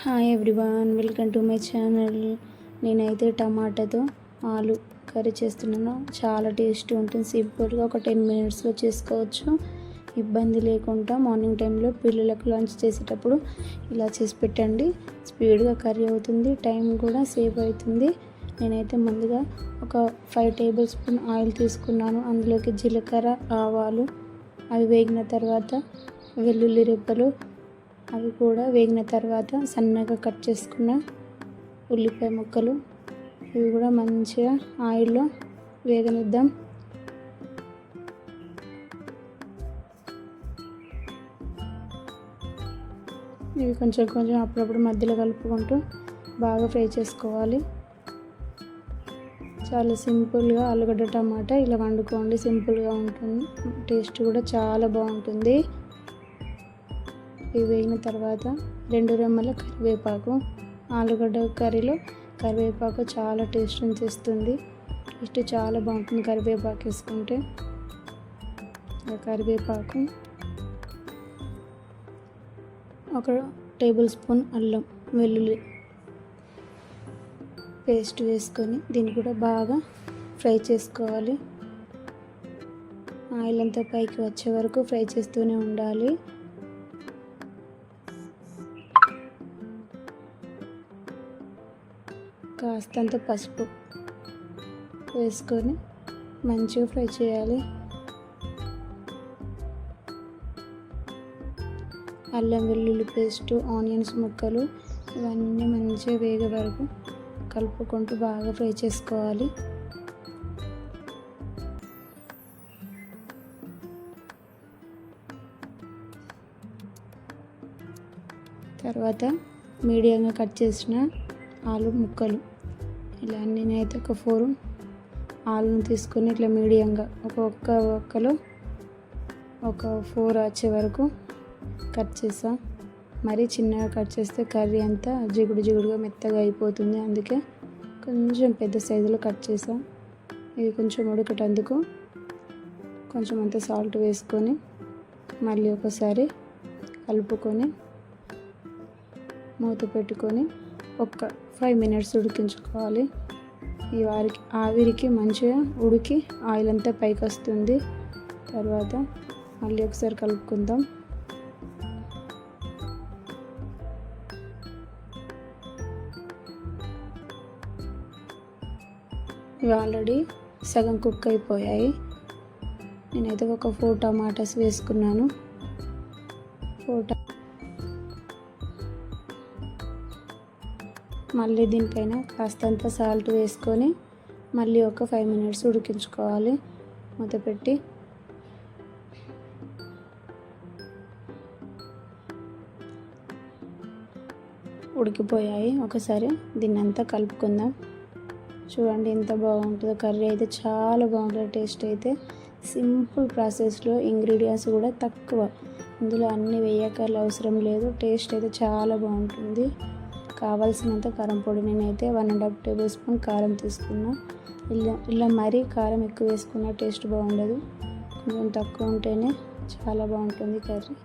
Hi everyone welcome to my channel నేనైతే టమాటాతో ఆలు కర్రీ చేస్తున్నాను. చాలా టేస్టీ ఉంటుంది. సింపుల్గా ఒక టెన్ మినిట్స్లో చేసుకోవచ్చు. ఇబ్బంది లేకుండా మార్నింగ్ టైంలో పిల్లలకు లంచ్ చేసేటప్పుడు ఇలా చేసి పెట్టండి. స్పీడ్గా కర్రీ అవుతుంది టైం కూడా సేవ్ అవుతుంది. నేనైతే ముందుగా ఒక ఫైవ్ టేబుల్ స్పూన్ ఆయిల్ తీసుకున్నాను. అందులోకి జీలకర్ర ఆవాలు అవి వేగిన తర్వాత వెల్లుల్లి రెప్పలు అవి కూడా వేగిన తర్వాత సన్నగా కట్ చేసుకున్న ఉల్లిపాయ ముక్కలు. ఇవి కూడా మంచిగా ఆయిల్లో వేగనిద్దాం. ఇవి కొంచెం కొంచెం అప్పుడప్పుడు మధ్యలో కలుపుకుంటూ బాగా ఫ్రై చేసుకోవాలి. చాలా సింపుల్గా ఆలుగడ్డ టమాటా ఇలా వండుకోండి. సింపుల్గా ఉంటుంది. టేస్ట్ కూడా చాలా బాగుంటుంది. ఇవి వేగిన తర్వాత రెండు రెమ్మల కరివేపాకు ఆలుగడ్డ కర్రీలో కరివేపాకు చాలా టేస్ట్ని తెస్తుంది టేస్ట్ చాలా బాగుంటుంది కరివేపాకు వేసుకుంటే. కరివేపాకు ఒక టేబుల్ స్పూన్ అల్లం వెల్లుల్లి పేస్ట్ వేసుకొని దీన్ని కూడా బాగా ఫ్రై చేసుకోవాలి. ఆయిల్ అంతా పైకి వచ్చే వరకు ఫ్రై చేస్తూనే ఉండాలి. కాస్తంత పసుపు వేసుకొని మంచిగా ఫ్రై చేయాలి. అల్లం వెల్లుల్లి పేస్ట్ ఆనియన్స్ ముక్కలు ఇవన్నీ మంచిగా వేగే వరకు కలుపుకుంటూ బాగా ఫ్రై చేసుకోవాలి. తర్వాత మీడియంగా కట్ చేసిన ఆలు ముక్కలు. ఇలా నేనైతే ఒక ఫోర్ ఆలును తీసుకొని ఇట్లా మీడియంగా ఒక్కొక్క ఒక్కలో ఒక ఫోర్ వచ్చే వరకు కట్ చేసా మరీ చిన్నగా కట్ చేస్తే కర్రీ అంతా జిగుడు జిగుడుగా మెత్తగా అయిపోతుంది. అందుకే కొంచెం పెద్ద సైజులో కట్ చేసా ఇది కొంచెం ఉడకటందుకు కొంచెం అంత సాల్ట్ వేసుకొని మళ్ళీ ఒకసారి కలుపుకొని మూత పెట్టుకొని ఒక ఫైవ్ మినిట్స్ ఉడికించుకోవాలి. ఈ వారికి ఆవిరికి మంచిగా ఉడికి ఆయిల్ అంతా పైకి వస్తుంది. తర్వాత మళ్ళీ ఒకసారి కలుపుకుందాం. ఇవి ఆల్రెడీ సగం కుక్ అయిపోయాయి. నేనైతే ఒక ఫోర్ టమాటాస్ వేసుకున్నాను. ఫోర్ మళ్ళీ దీనిపైన కాస్తంత సాల్ట్ వేసుకొని మళ్ళీ ఒక ఫైవ్ మినిట్స్ ఉడికించుకోవాలి. మూత పెట్టి. ఉడికిపోయాయి. ఒకసారి దీన్ని అంతా కలుపుకుందాం. చూడండి ఎంత బాగుంటుందో. కర్రీ అయితే చాలా బాగుంటుంది. టేస్ట్ అయితే సింపుల్ ప్రాసెస్లో ఇంగ్రీడియంట్స్ కూడా తక్కువ. ఇందులో అన్ని వేయకర్లు అవసరం లేదు. టేస్ట్ అయితే చాలా బాగుంటుంది. కావాల్సినంత కారం పొడి నేనైతే one and half tablespoon కారం తీసుకున్నా. ఇలా ఇలా మరీ కారం ఎక్కువ వేసుకున్న టేస్ట్ బాగుండదు. కొంచెం తక్కువ ఉంటేనే చాలా బాగుంటుంది కర్రీ.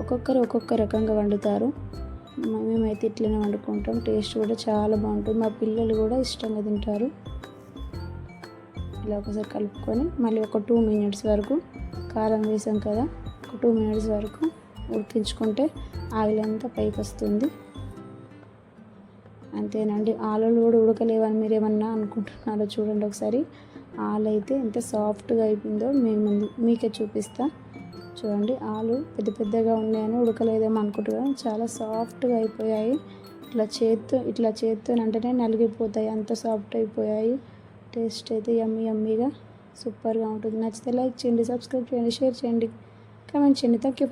ఒక్కొక్కరు ఒక్కొక్క రకంగా వండుతారు. మేమైతే ఇట్లనే వండుకుంటాం. టేస్ట్ కూడా చాలా బాగుంటుంది. మా పిల్లలు కూడా ఇష్టంగా తింటారు. ఇలా ఒకసారి కలుపుకొని మళ్ళీ ఒక టూ మినిట్స్ వరకు కారం వేసాం కదా ఒక టూ మినిట్స్ వరకు ఉడికించుకుంటే ఆయిల్ అంతా పైకి వస్తుంది. అంతేనండి. ఆలలు కూడా ఉడకలేవని మీరు ఏమన్నా అనుకుంటున్నారో చూడండి ఒకసారి. ఆలు అయితే ఎంత సాఫ్ట్గా అయిపోయిందో మేము మీకే చూపిస్తా. చూడండి ఆలు పెద్ద పెద్దగా ఉన్నాయని ఉడకలేదేమో అనుకుంటున్నాను. చాలా సాఫ్ట్గా అయిపోయాయి. ఇట్లా చేత్తో ఇట్లా చేత్తో అంటేనే నలిగిపోతాయి. అంత సాఫ్ట్ అయిపోయాయి. టేస్ట్ అయితే యమ్మీ యమ్మీగా సూపర్గా ఉంటుంది. నచ్చితే లైక్ చేయండి సబ్స్క్రైబ్ చేయండి షేర్ చేయండి. కమెంట్ చేయండి. Thank you